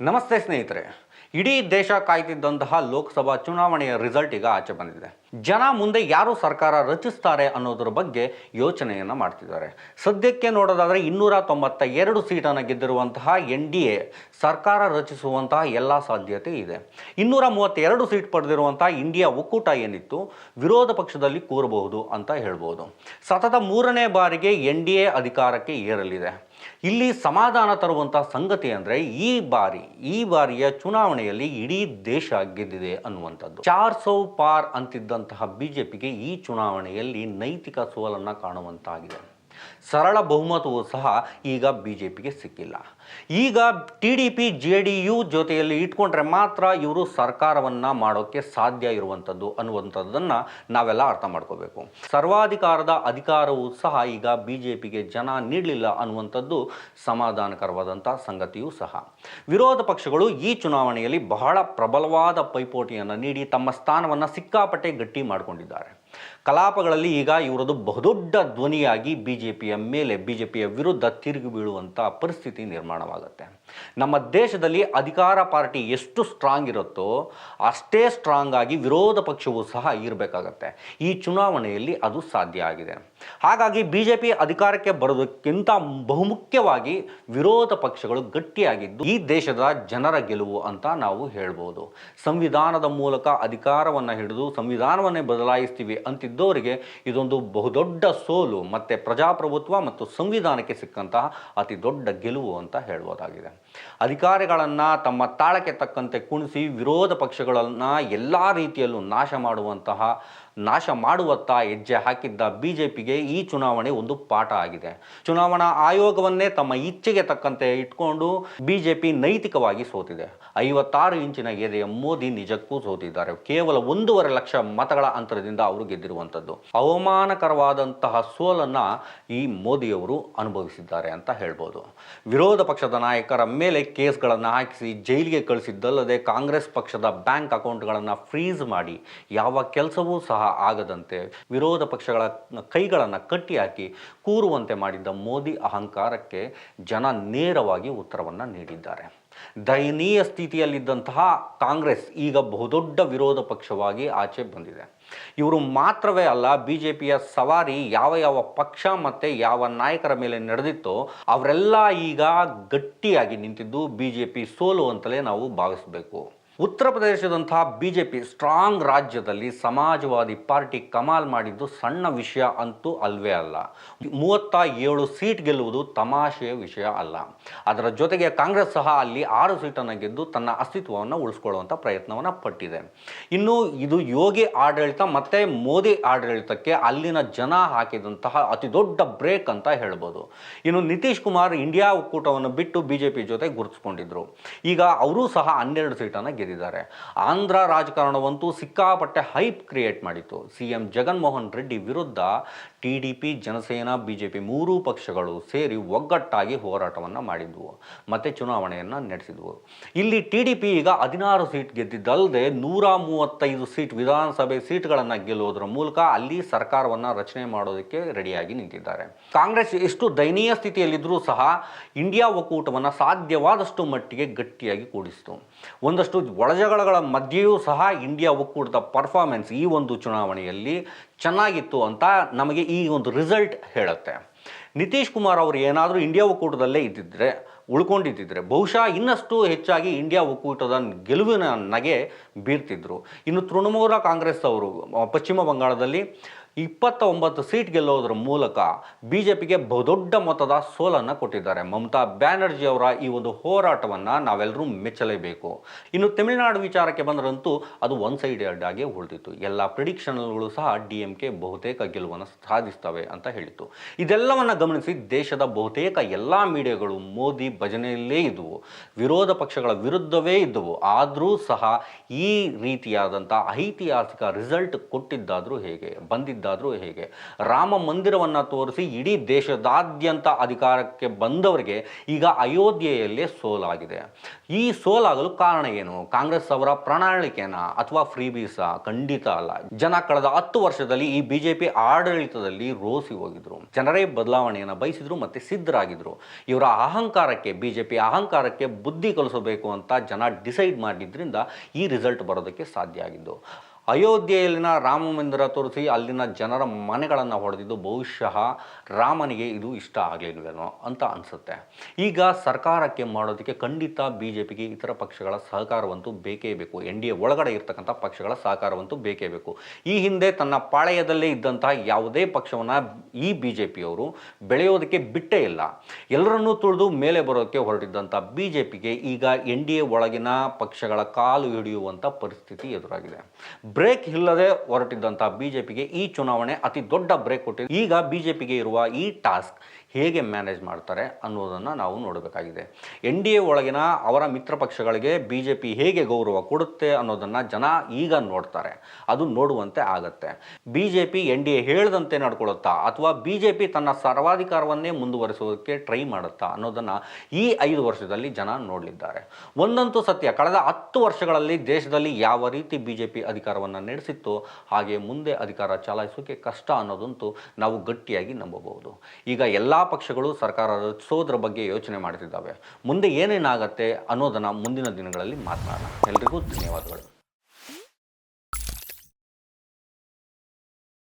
ನಮಸ್ತೆ ಸ್ನೇಹಿತರೆ. ಇಡೀ ದೇಶ ಕಾಯ್ತಿದ್ದಂತಹ ಲೋಕಸಭಾ ಚುನಾವಣೆಯ ರಿಸಲ್ಟ್ ಈಗ ಆಚೆ ಬಂದಿದೆ. ಜನ ಮುಂದೆ ಯಾರು ಸರ್ಕಾರ ರಚಿಸ್ತಾರೆ ಅನ್ನೋದ್ರ ಬಗ್ಗೆ ಯೋಚನೆಯನ್ನು ಮಾಡ್ತಿದ್ದಾರೆ. ಸದ್ಯಕ್ಕೆ ನೋಡೋದಾದರೆ ಇನ್ನೂರ ತೊಂಬತ್ತ ಎರಡು ಸೀಟನ್ನು ಗೆದ್ದಿರುವಂತಹ ಎನ್ ಡಿ ಎ ಸರ್ಕಾರ ರಚಿಸುವಂತಹ ಎಲ್ಲ ಸಾಧ್ಯತೆ ಇದೆ. ಇನ್ನೂರ ಮೂವತ್ತೆರಡು ಸೀಟ್ ಪಡೆದಿರುವಂತಹ ಇಂಡಿಯಾ ಒಕ್ಕೂಟ ಏನಿತ್ತು? ವಿರೋಧ ಪಕ್ಷದಲ್ಲಿ ಕೂರಬಹುದು ಅಂತ ಹೇಳ್ಬೋದು. ಸತತ ಮೂರನೇ ಬಾರಿಗೆ ಎನ್ ಡಿ ಎ ಅಧಿಕಾರಕ್ಕೆ ಏರಲಿದೆ. ಇಲ್ಲಿ ಸಮಾಧಾನ ತರುವಂಥ ಸಂಗತಿ ಅಂದ್ರೆ ಈ ಬಾರಿ, ಈ ಬಾರಿಯ ಚುನಾವಣೆಯಲ್ಲಿ ಇಡೀ ದೇಶ ಗೆದ್ದಿದೆ ಅನ್ನುವಂಥದ್ದು. ಚಾರ್ ಸೌ ಪಾರ್ ಅಂತಿದ್ದಂತಹ ಬಿಜೆಪಿಗೆ ಈ ಚುನಾವಣೆಯಲ್ಲಿ ನೈತಿಕ ಸೋಲನ್ನು ಕಾಣುವಂತಾಗಿದೆ. ಸರಳ ಬಹುಮತವೂ ಸಹ ಈಗ ಬಿ ಜೆ ಪಿಗೆ ಸಿಕ್ಕಿಲ್ಲ. ಈಗ T D P, J D U ಜೊತೆಯಲ್ಲಿ ಇಟ್ಕೊಂಡ್ರೆ ಮಾತ್ರ ಇವರು ಸರ್ಕಾರವನ್ನು ಮಾಡೋಕ್ಕೆ ಸಾಧ್ಯ ಇರುವಂಥದ್ದು ಅನ್ನುವಂಥದ್ದನ್ನು ನಾವೆಲ್ಲ ಅರ್ಥ ಮಾಡ್ಕೋಬೇಕು. ಸರ್ವಾಧಿಕಾರದ ಅಧಿಕಾರವೂ ಸಹ ಈಗ ಬಿ ಜೆ ಪಿಗೆ ಜನ ನೀಡಲಿಲ್ಲ ಅನ್ನುವಂಥದ್ದು ಸಮಾಧಾನಕರವಾದಂಥ ಸಂಗತಿಯೂ ಸಹ. ವಿರೋಧ ಪಕ್ಷಗಳು ಈ ಚುನಾವಣೆಯಲ್ಲಿ ಬಹಳ ಪ್ರಬಲವಾದ ಪೈಪೋಟಿಯನ್ನು ನೀಡಿ ತಮ್ಮ ಸ್ಥಾನವನ್ನು ಸಿಕ್ಕಾಪಟ್ಟೆ ಗಟ್ಟಿ ಮಾಡಿಕೊಂಡಿದ್ದಾರೆ. ಕಲಾಪಗಳಲ್ಲಿ ಈಗ ಇವರದು ಬಹುದೊಡ್ಡ ಧ್ವನಿಯಾಗಿ ಬಿ ಜೆ ಪಿಯ ಮೇಲೆ ಬಿ ಜೆ ಪಿಯ ವಿರುದ್ಧ ತಿರುಗಿ ಬೀಳುವಂಥ ಪರಿಸ್ಥಿತಿ ನಿರ್ಮಾಣವಾಗುತ್ತೆ. ನಮ್ಮ ದೇಶದಲ್ಲಿ ಅಧಿಕಾರ ಪಾರ್ಟಿ ಎಷ್ಟು ಸ್ಟ್ರಾಂಗ್ ಇರುತ್ತೋ ಅಷ್ಟೇ ಸ್ಟ್ರಾಂಗ್ ಆಗಿ ವಿರೋಧ ಪಕ್ಷವೂ ಸಹ ಇರಬೇಕಾಗತ್ತೆ. ಈ ಚುನಾವಣೆಯಲ್ಲಿ ಅದು ಸಾಧ್ಯ ಆಗಿದೆ. ಹಾಗಾಗಿ ಬಿ ಜೆ ಪಿ ಅಧಿಕಾರಕ್ಕೆ ಬರೋದಕ್ಕಿಂತ ಬಹುಮುಖ್ಯವಾಗಿ ವಿರೋಧ ಪಕ್ಷಗಳು ಗಟ್ಟಿಯಾಗಿದ್ದು ಈ ದೇಶದ ಜನರ ಗೆಲುವು ಅಂತ ನಾವು ಹೇಳ್ಬೋದು. ಸಂವಿಧಾನದ ಮೂಲಕ ಅಧಿಕಾರವನ್ನು ಹಿಡಿದು ಸಂವಿಧಾನವನ್ನೇ ಬದಲಾಯಿಸ್ತೀವಿ ಅಂತಿದ್ದವರಿಗೆ ಇದೊಂದು ಬಹುದೊಡ್ಡ ಸೋಲು ಮತ್ತು ಪ್ರಜಾಪ್ರಭುತ್ವ ಮತ್ತು ಸಂವಿಧಾನಕ್ಕೆ ಸಿಕ್ಕಂತಹ ಅತಿ ದೊಡ್ಡ ಗೆಲುವು ಅಂತ ಹೇಳ್ಬೋದಾಗಿದೆ. ಅಧಿಕಾರಿಗಳನ್ನು ತಮ್ಮ ತಾಳಕ್ಕೆ ತಕ್ಕಂತೆ ಕುಣಿಸಿ ವಿರೋಧ ಪಕ್ಷಗಳನ್ನು ಎಲ್ಲ ರೀತಿಯಲ್ಲೂ ನಾಶ ಮಾಡುವಂತಹ, ನಾಶ ಮಾಡುವತ್ತ ಹೆಜ್ಜೆ ಹಾಕಿದ್ದ ಬಿ ಜೆ ಪಿಗೆ ಈ ಚುನಾವಣೆ ಒಂದು ಪಾಠ ಆಗಿದೆ. ಚುನಾವಣಾ ಆಯೋಗವನ್ನೇ ತಮ್ಮ ಇಚ್ಛೆಗೆ ತಕ್ಕಂತೆ ಇಟ್ಕೊಂಡು ಬಿ ಜೆ ಪಿ ನೈತಿಕವಾಗಿ ಸೋತಿದೆ. ಐವತ್ತಾರು ಇಂಚಿನ ಎದೆಯ ಮೋದಿ ನಿಜಕ್ಕೂ ಸೋತಿದ್ದಾರೆ. ಕೇವಲ ಒಂದೂವರೆ ಲಕ್ಷ ಮತಗಳ ಅಂತರದಿಂದ ಅವರು ಗೆದ್ದಿರುವಂಥದ್ದು ಅವಮಾನಕರವಾದಂತಹ ಸೋಲನ್ನು ಈ ಮೋದಿಯವರು ಅನುಭವಿಸಿದ್ದಾರೆ ಅಂತ ಹೇಳ್ಬೋದು. ವಿರೋಧ ಪಕ್ಷದ ನಾಯಕರ ಮೇಲೆ ಕೇಸ್ಗಳನ್ನು ಹಾಕಿಸಿ ಜೈಲಿಗೆ ಕಳಿಸಿದ್ದಲ್ಲದೆ ಕಾಂಗ್ರೆಸ್ ಪಕ್ಷದ ಬ್ಯಾಂಕ್ ಅಕೌಂಟ್ಗಳನ್ನು ಫ್ರೀಸ್ ಮಾಡಿ ಯಾವ ಕೆಲಸವೂ ಸಹ ಆಗದಂತೆ ವಿರೋಧ ಪಕ್ಷಗಳ ಕೈಗಳನ್ನು ಕಟ್ಟಿಹಾಕಿ ಕೂರುವಂತೆ ಮಾಡಿದ್ದ ಮೋದಿ ಅಹಂಕಾರಕ್ಕೆ ಜನ ನೇರವಾಗಿ ಉತ್ತರವನ್ನು ನೀಡಿದ್ದಾರೆ. ದಯನೀಯ ಸ್ಥಿತಿಯಲ್ಲಿದ್ದಂತಹ ಕಾಂಗ್ರೆಸ್ ಈಗ ಬಹುದೊಡ್ಡ ವಿರೋಧ ಪಕ್ಷವಾಗಿ ಆಚೆ ಬಂದಿದೆ. ಇವರು ಮಾತ್ರವೇ ಅಲ್ಲ ಬಿ ಜೆ ಪಿಯ ಸವಾರಿ ಯಾವ ಯಾವ ಪಕ್ಷ ಮತ್ತು ಯಾವ ನಾಯಕರ ಮೇಲೆ ನಡೆದಿತ್ತೋ ಅವರೆಲ್ಲ ಈಗ ಗಟ್ಟಿಯಾಗಿ ನಿಂತಿದ್ದು ಬಿ ಜೆ ಪಿ ಸೋಲು ಅಂತಲೇ ನಾವು ಭಾವಿಸಬೇಕು. ಉತ್ತರ ಪ್ರದೇಶದಂತಹ ಬಿ ಜೆ ಪಿ ಸ್ಟ್ರಾಂಗ್ ರಾಜ್ಯದಲ್ಲಿ ಸಮಾಜವಾದಿ ಪಾರ್ಟಿ ಕಮಾಲ್ ಮಾಡಿದ್ದು ಸಣ್ಣ ವಿಷಯ ಅಂತೂ ಅಲ್ವೇ ಅಲ್ಲ. ಮೂವತ್ತ ಏಳು ಸೀಟ್ ಗೆಲ್ಲುವುದು ತಮಾಷೆಯ ವಿಷಯ ಅಲ್ಲ. ಅದರ ಜೊತೆಗೆ ಕಾಂಗ್ರೆಸ್ ಸಹ ಅಲ್ಲಿ ಆರು ಸೀಟನ್ನು ಗೆದ್ದು ತನ್ನ ಅಸ್ತಿತ್ವವನ್ನು ಉಳಿಸ್ಕೊಳ್ಳುವಂಥ ಪ್ರಯತ್ನವನ್ನು ಪಟ್ಟಿದೆ. ಇನ್ನು ಇದು ಯೋಗಿ ಆಡಳಿತ ಮತ್ತು ಮೋದಿ ಆಡಳಿತಕ್ಕೆ ಅಲ್ಲಿನ ಜನ ಹಾಕಿದಂತಹ ಅತಿ ದೊಡ್ಡ ಬ್ರೇಕ್ ಅಂತ ಹೇಳ್ಬೋದು. ಇನ್ನು ನಿತೀಶ್ ಕುಮಾರ್ ಇಂಡಿಯಾ ಒಕ್ಕೂಟವನ್ನು ಬಿಟ್ಟು ಬಿ ಜೆ ಪಿ ಜೊತೆ ಗುರುತಿಸ್ಕೊಂಡಿದ್ರು. ಈಗ ಅವರೂ ಸಹ ಹನ್ನೆರಡು ಸೀಟನ್ನು ಗೆದ್ದಿದ್ದಾರೆ. ಆಂಧ್ರ ರಾಜಕಾರಣವಂತೂ ಸಿಕ್ಕಾಪಟ್ಟೆ ಹೈಪ್ ಕ್ರಿಯೇಟ್ ಮಾಡಿತ್ತು. ಸಿ ಎಂ ಜಗನ್ಮೋಹನ್ ರೆಡ್ಡಿ ವಿರುದ್ಧ T D P, Janasena B J ಮೂರೂ ಪಕ್ಷಗಳು ಸೇರಿ ಒಗ್ಗಟ್ಟಾಗಿ ಹೋರಾಟವನ್ನು ಮಾಡಿದ್ವು. ಮತ್ತು ಚುನಾವಣೆಯನ್ನು ನಡೆಸಿದ್ವು. ಇಲ್ಲಿ ಟಿ ಡಿ ಪಿ ಈಗ ಹದಿನಾರು ಸೀಟ್ ಗೆದ್ದಿದ್ದಲ್ಲದೆ ನೂರ ಮೂವತ್ತೈದು ಸೀಟ್ ವಿಧಾನಸಭೆ ಸೀಟ್ಗಳನ್ನು ಗೆಲ್ಲುವುದರ ಮೂಲಕ ಅಲ್ಲಿ ಸರ್ಕಾರವನ್ನು ರಚನೆ ಮಾಡೋದಕ್ಕೆ ರೆಡಿಯಾಗಿ ನಿಂತಿದ್ದಾರೆ. ಕಾಂಗ್ರೆಸ್ ಎಷ್ಟು ದಯನೀಯ ಸ್ಥಿತಿಯಲ್ಲಿದ್ದರೂ ಸಹ ಇಂಡಿಯಾ ಒಕ್ಕೂಟವನ್ನು ಸಾಧ್ಯವಾದಷ್ಟು ಮಟ್ಟಿಗೆ ಗಟ್ಟಿಯಾಗಿ ಕೂಡಿಸಿತು. ಒಂದಷ್ಟು ಒಳಜಗಳಗಳ ಮಧ್ಯೆಯೂ ಸಹ ಇಂಡಿಯಾ ಒಕ್ಕೂಟದ ಪರ್ಫಾರ್ಮೆನ್ಸ್ ಈ ಒಂದು ಚುನಾವಣೆಯಲ್ಲಿ ಚೆನ್ನಾಗಿತ್ತು ಅಂತ ನಮಗೆ ಈ ಒಂದು ರಿಸಲ್ಟ್ ಹೇಳುತ್ತೆ. ನಿತೀಶ್ ಕುಮಾರ್ ಅವರು ಏನಾದರೂ ಇಂಡಿಯಾ ಒಕ್ಕೂಟದಲ್ಲೇ ಇದ್ದಿದ್ದರೆ ಉಳ್ಕೊಂಡಿದ್ದಿದ್ರೆ ಬಹುಶಃ ಇನ್ನಷ್ಟು ಹೆಚ್ಚಾಗಿ ಇಂಡಿಯಾ ಒಕ್ಕೂಟದ ಗೆಲುವಿನ ನಗೆ ಬೀರ್ತಿದ್ರು. ಇನ್ನು ತೃಣಮೂಲ ಕಾಂಗ್ರೆಸ್ ಅವರು ಪಶ್ಚಿಮ ಬಂಗಾಳದಲ್ಲಿ ಇಪ್ಪತ್ತ ಒಂಬತ್ತು ಸೀಟ್ ಗೆಲ್ಲೋದ್ರ ಮೂಲಕ ಬಿ ಜೆ ಪಿಗೆ ಬಹುದೊಡ್ಡ ಮೊತ್ತದ ಸೋಲನ್ನು ಕೊಟ್ಟಿದ್ದಾರೆ. ಮಮತಾ ಬ್ಯಾನರ್ಜಿ ಅವರ ಈ ಒಂದು ಹೋರಾಟವನ್ನು ನಾವೆಲ್ಲರೂ ಮೆಚ್ಚಲೇಬೇಕು. ಇನ್ನು ತಮಿಳುನಾಡು ವಿಚಾರಕ್ಕೆ ಬಂದರಂತೂ ಅದು ಒನ್ ಸೈಡೆಡ್ ಆಗಿ ಉಳಿದಿತ್ತು. ಎಲ್ಲ ಪ್ರಿಡಿಕ್ಷನ್ಗಳು ಸಹ ಡಿ ಎಂ ಕೆ ಬಹುತೇಕ ಗೆಲುವನ್ನು ಸಾಧಿಸ್ತವೆ ಅಂತ ಹೇಳಿತ್ತು. ಇದೆಲ್ಲವನ್ನು ಗಮನಿಸಿ ದೇಶದ ಬಹುತೇಕ ಎಲ್ಲ ಮೀಡಿಯಾಗಳು ಮೋದಿ ಭಜನೆಯಲ್ಲೇ ಇದ್ದವು ವಿರೋಧ ಪಕ್ಷಗಳ ವಿರುದ್ಧವೇ ಇದ್ದವು ಆದರೂ ಸಹ ಈ ರೀತಿಯಾದಂಥ ಐತಿಹಾಸಿಕ ರಿಸಲ್ಟ್ ಕೊಟ್ಟಿದ್ದಾದರೂ ಹೇಗೆ? ಬಂದಿದ್ದ ಮಾಡಿದ್ದಾದರೂ ಹೇಗೆ? ರಾಮ ಮಂದಿರವನ್ನು ತೋರಿಸಿ ಇಡೀ ದೇಶದಾದ್ಯಂತ ಅಧಿಕಾರಕ್ಕೆ ಬಂದವರಿಗೆ ಈಗ ಅಯೋಧ್ಯೆಯಲ್ಲೇ ಸೋಲಾಗಿದೆ. ಈ ಸೋಲಾಗಲು ಕಾರಣ ಏನು? ಕಾಂಗ್ರೆಸ್ ಅವರ ಪ್ರಣಾಳಿಕೆನ ಅಥವಾ ಫ್ರೀ ಖಂಡಿತ ಅಲ್ಲ. ಜನ ಕಳೆದ ಹತ್ತು ವರ್ಷದಲ್ಲಿ ಈ ಬಿಜೆಪಿ ಆಡಳಿತದಲ್ಲಿ ರೋಸಿ ಹೋಗಿದ್ರು. ಜನರೇ ಬದಲಾವಣೆಯನ್ನು ಬಯಸಿದ್ರು ಮತ್ತೆ ಸಿದ್ಧರಾಗಿದ್ರು. ಇವರ ಅಹಂಕಾರಕ್ಕೆ, ಬಿಜೆಪಿ ಅಹಂಕಾರಕ್ಕೆ ಬುದ್ಧಿ ಕಲಿಸಬೇಕು ಅಂತ ಜನ ಡಿಸೈಡ್ ಮಾಡಿದ್ರಿಂದ ಈ ರಿಸಲ್ಟ್ ಬರೋದಕ್ಕೆ ಸಾಧ್ಯ ಆಗಿದ್ದು. ಅಯೋಧ್ಯೆಯಲ್ಲಿನ ರಾಮ ಮಂದಿರ ತೋರಿಸಿ ಅಲ್ಲಿನ ಜನರ ಮನೆಗಳನ್ನು ಹೊಡೆದಿದ್ದು ಬಹುಶಃ ರಾಮನಿಗೆ ಇದು ಇಷ್ಟ ಆಗಲಿಲ್ವೇನೋ ಅಂತ ಅನಿಸುತ್ತೆ. ಈಗ ಸರ್ಕಾರಕ್ಕೆ ಮಾಡೋದಕ್ಕೆ ಖಂಡಿತ ಬಿ ಜೆ ಪಿಗೆ ಇತರ ಪಕ್ಷಗಳ ಸಹಕಾರವಂತೂ ಬೇಕೇ ಬೇಕು. ಎನ್ ಡಿ ಎ ಒಳಗಡೆ ಇರ್ತಕ್ಕಂಥ ಪಕ್ಷಗಳ ಸಹಕಾರವಂತೂ ಬೇಕೇ ಬೇಕು. ಈ ಹಿಂದೆ ತನ್ನ ಪಾಳೆಯದಲ್ಲೇ ಇದ್ದಂತಹ ಯಾವುದೇ ಪಕ್ಷವನ್ನು ಈ ಬಿ ಜೆ ಪಿಯವರು ಬೆಳೆಯೋದಕ್ಕೆ ಬಿಟ್ಟೇ ಇಲ್ಲ. ಎಲ್ಲರನ್ನೂ ತುಳಿದು ಮೇಲೆ ಬರೋದಕ್ಕೆ ಹೊರಟಿದ್ದಂಥ ಬಿ ಜೆ ಪಿಗೆ ಈಗ ಎನ್ ಡಿ ಎ ಒಳಗಿನ ಪಕ್ಷಗಳ ಕಾಲು ಹಿಡಿಯುವಂಥ ಪರಿಸ್ಥಿತಿ ಎದುರಾಗಿದೆ. ಬ್ರೇಕ್ ಇಲ್ಲದೆ ಹೊರಟಿದ್ದಂಥ ಬಿ ಜೆ ಪಿಗೆ ಈ ಚುನಾವಣೆ ಅತಿ ದೊಡ್ಡ ಬ್ರೇಕ್ ಕೊಟ್ಟಿದೆ. ಈಗ ಬಿ ಜೆ ಪಿಗೆ ಇರುವ ಈ ಟಾಸ್ಕ್ ಹೇಗೆ ಮ್ಯಾನೇಜ್ ಮಾಡ್ತಾರೆ ಅನ್ನೋದನ್ನು ನಾವು ನೋಡಬೇಕಾಗಿದೆ. ಎನ್ ಡಿ ಎ ಒಳಗಿನ ಅವರ ಮಿತ್ರ ಪಕ್ಷಗಳಿಗೆ ಬಿ ಜೆ ಪಿ ಹೇಗೆ ಗೌರವ ಕೊಡುತ್ತೆ ಅನ್ನೋದನ್ನು ಜನ ಈಗ ನೋಡ್ತಾರೆ. ಅದು ನೋಡುವಂತೆ ಆಗತ್ತೆ. B J P N D A ಹೇಳಿದಂತೆ ನಡ್ಕೊಳ್ಳುತ್ತಾ ಅಥವಾ ಬಿ ಜೆ ಪಿ ತನ್ನ ಸರ್ವಾಧಿಕಾರವನ್ನೇ ಮುಂದುವರಿಸೋದಕ್ಕೆ ಟ್ರೈ ಮಾಡುತ್ತಾ ಅನ್ನೋದನ್ನು ಈ ಐದು ವರ್ಷದಲ್ಲಿ ಜನ ನೋಡಲಿದ್ದಾರೆ. ಒಂದಂತೂ ಸತ್ಯ, ಕಳೆದ ಹತ್ತು ವರ್ಷಗಳಲ್ಲಿ ದೇಶದಲ್ಲಿ ಯಾವ ರೀತಿ ಬಿ ಜೆ ಪಿ ಅಧಿಕಾರವನ್ನು ನಡೆಸಿತ್ತು ಹಾಗೆ ಮುಂದೆ ಅಧಿಕಾರ ಚಲಾಯಿಸೋಕೆ ಕಷ್ಟ ಅನ್ನೋದಂತೂ ನಾವು ಗಟ್ಟಿಯಾಗಿ ನಂಬಬಹುದು. ಈಗ ಎಲ್ಲ ಪಕ್ಷಗಳು ಸರ್ಕಾರ ರಚಿಸೋದ್ರ ಬಗ್ಗೆ ಯೋಚನೆ ಮಾಡ್ತಿದ್ದಾವೆ. ಮುಂದೆ ಏನೇನಾಗತ್ತೆ ಅನ್ನೋದನ್ನು ಮುಂದಿನ ದಿನಗಳಲ್ಲಿ ಮಾತನಾಡೋಣ. ಎಲ್ರಿಗೂ ಧನ್ಯವಾದಗಳು.